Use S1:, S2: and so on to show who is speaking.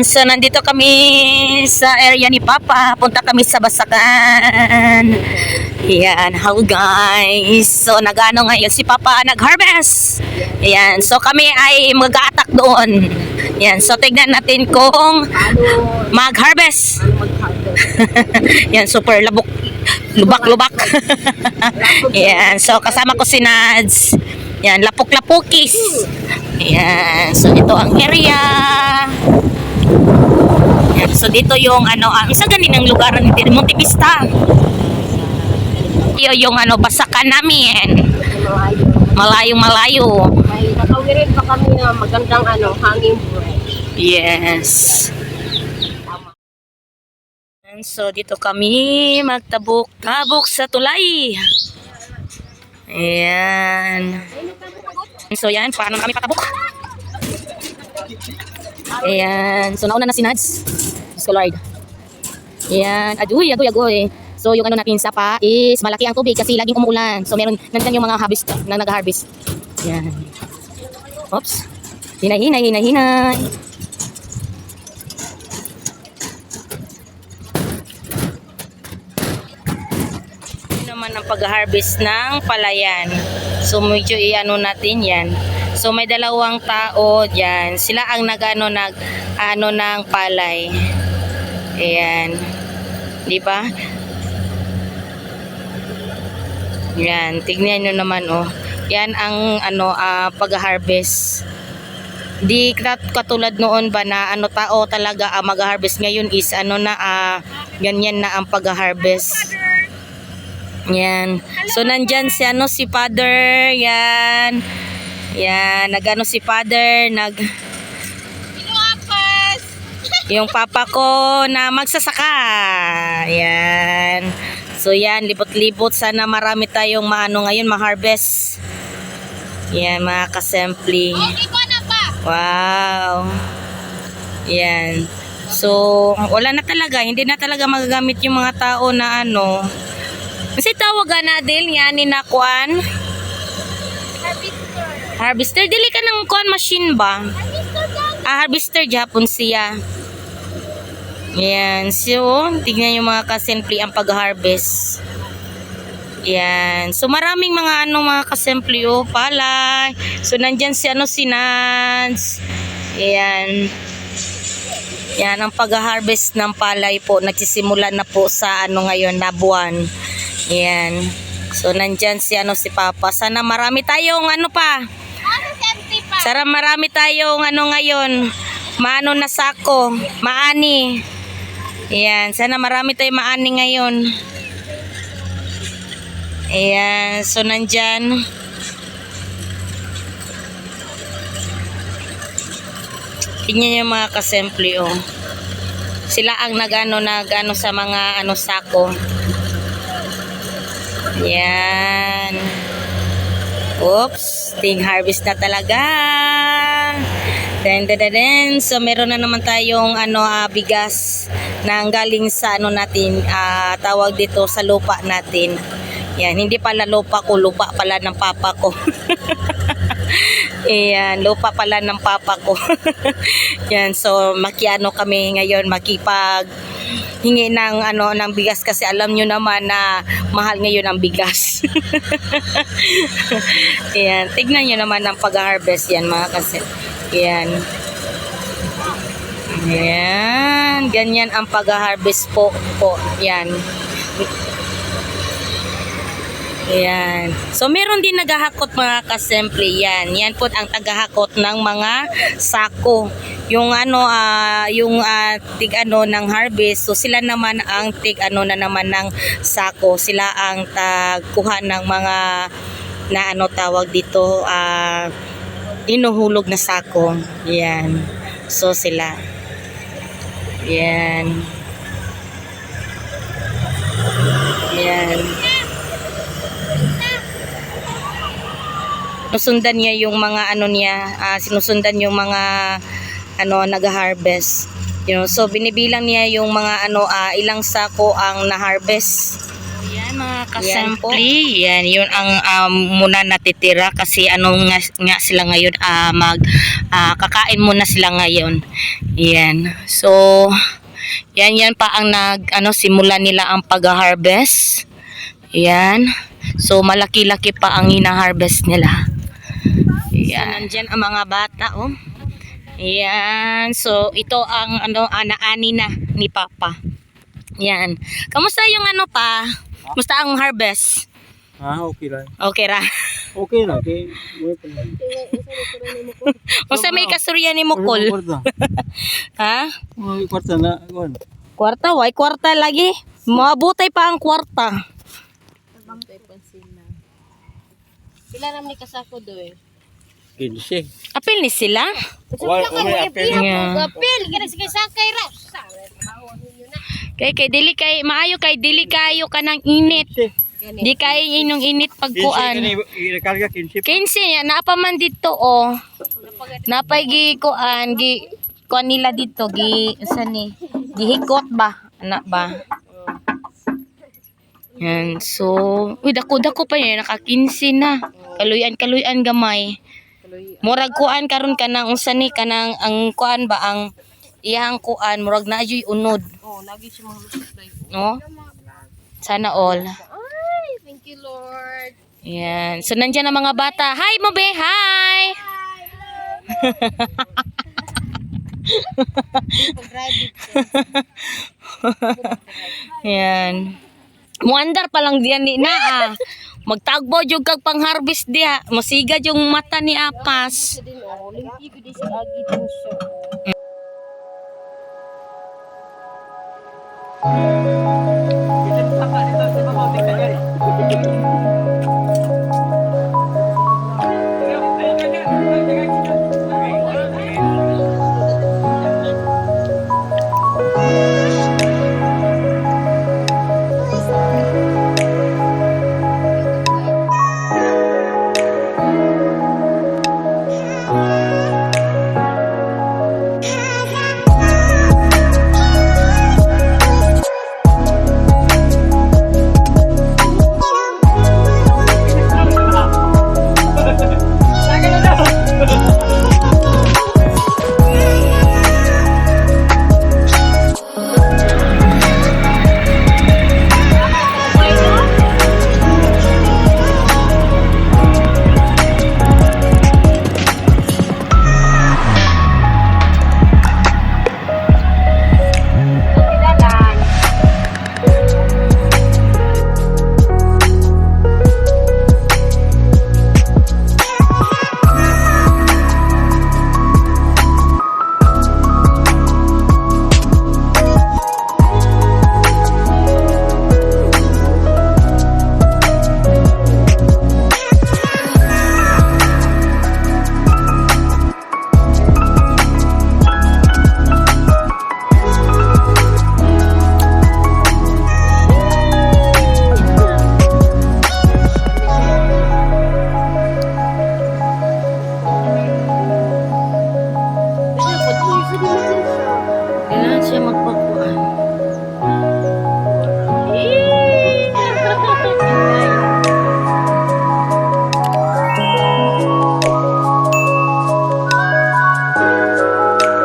S1: So nandito kami sa area ni Papa. Punta kami sa Basakan. Yan, how guys. So nagano ngayon si Papa nag-harvest. Yan, so kami ay mag-attack doon. Yan, so tignan natin kung mag-harvest. Yan, super labok. Lubak-lubak. Yan, so kasama ko si Nads. Yan, lapok-lapukis. Yan, so ito ang area. So dito yung ano, ang sa ganinang lugar ni Monte Vista. Iyo yung ano, basakan namin.
S2: Malayo.
S1: Malayo-malayo.
S2: May nakawirin pa kami na magandang ano, hanging break.
S1: Yes. And so dito kami magtabok-tabok sa tulay. Ayan. So yan, paano kami patabok? Ayan. So nauna na si Nads. Ko Lord. Ayan. Aduy, aduy, agoy. So yung ano natin sapa is malaki ang tubig kasi laging umuulan. So meron nandiyan yung mga harvest na nag-harvest. Ayan. Oops. Hinay, hinay, hinay, naman ang pag-harvest ng palayan. So medyo iano natin yan. So may dalawang tao diyan. Sila ang nagano nag ano ng palay. Ayan. Di ba? Yan, tignan nyo naman oh. Yan ang ano ah, pag-harvest. Di kat- katulad noon ba na ano tao talaga ang mag-harvest ngayon is ano na ah, ganyan na ang pag-harvest. Yan. So nandyan si ano si father, yan. Yan, nagano si father, nag yung papa ko na magsasaka. Yan. So yan, libot-libot. Sana marami tayong maano ngayon, ma-harvest. Yan, mga kasempli. Wow. Yan. So, wala na talaga. Hindi na talaga magagamit yung mga tao na ano. Kasi tawagan na din, yan ni Nakuan. Harvester. Dili ka ng kuan machine ba? Ah, harvester Japon siya. Yan. So, tignan yung mga kasimple ang pag-harvest. Yan. So, maraming mga ano mga kasimple oh, palay. So, nandyan si ano si Nance. Yan. Yan ang pag-harvest ng palay po. Nagsisimula na po sa ano ngayon na buwan. Yan. So, nandyan si ano si Papa. Sana marami tayong ano pa. Sana marami tayong ano ngayon. Maano na sako. Maani. Ayan. Sana marami tayong maani ngayon. Ayan. So, nandyan. Tingnan yung mga kasemple, oh. Sila ang nagano nagano sa mga ano sako. Yan. Oops, ting harvest na talaga. Den, den. So meron na naman tayong ano ah, bigas na galing sa ano natin, ah, tawag dito sa lupa natin. Yan, hindi pala lupa ko, lupa pala ng papa ko. Ayan, lupa pala ng papa ko. Yan, so makiano kami ngayon, makipag hingi ng ano ng bigas kasi alam nyo naman na mahal ngayon ang bigas. Ayan, tignan nyo naman ang pag-harvest yan mga kasi. Ayan. Ayan, ganyan ang pag-harvest po po. Yan. Ayan. So, meron din naghahakot mga kasemple yan. Yan po ang tagahakot ng mga sako. Yung ano, ah, yung ah, tig ano ng harvest. So, sila naman ang tig ano na naman ng sako. Sila ang tagkuha ng mga na ano tawag dito, ah, inuhulog na sako. Yan. So, sila. Yan. Yan. sinusundan niya yung mga ano niya, ah, sinusundan yung mga ano nag-harvest. You know, so binibilang niya yung mga ano ah, ilang sako ang na-harvest. Yan mga kasempli. Yan, yun ang um, muna natitira kasi ano nga, nga sila ngayon ah, mag ah, kakain muna sila ngayon. Yan. So yan yan pa ang nag ano simula nila ang pag-harvest. Yan. So malaki-laki pa ang hina-harvest nila. Yan. So, nandyan ang mga bata oh. Yan. So ito ang ano ana-ani na ni Papa. Yan. Kamusta yung ano pa? Kamusta ang harvest?
S3: Ah, okay lang.
S1: Okay ra.
S3: Okay lang. Kay, may pa lang.
S1: Kamusta may kasurya ni Mukol? Ha?
S3: Kwarta na.
S1: Kwarta, why kwarta lagi? Maabutay pa ang kwarta.
S2: Sila naman ni kasako do eh.
S3: Kinsi.
S1: Apil ni sila?
S3: Wala ko may apel.
S1: Yeah.
S2: Gapil, kaya sige sakay ra.
S1: Kay kay dili kay maayo kay dili kayo kanang init. Di kay inong init pagkuan.
S3: kani irekarga kinsi.
S1: 15 ya naapa man dito oh. Napay gi kuan gi kuan nila dito gi sa ni gihikot ba ana ba. Yan so uy dako dako pa yan naka 15 na. Kaluyan kaluyan gamay. Murag kuan karon kanang unsa ni kanang ang kuan ba ang iyang kuan murag na ayoy unod
S2: Oh, lagi siya mga lusay.
S1: no? Sana all.
S2: Ay, thank you Lord.
S1: Yan. So, nandiyan ang mga bata. Hi, mo be! Hi!
S2: Pag-graduate
S1: Yan. Muandar pa lang diyan ni na ah. Magtagbo jud kag pang-harvest diha. Masigad yung mata ni Apas.
S2: Din oh. Limpi ko di sa agi
S1: magpakuan.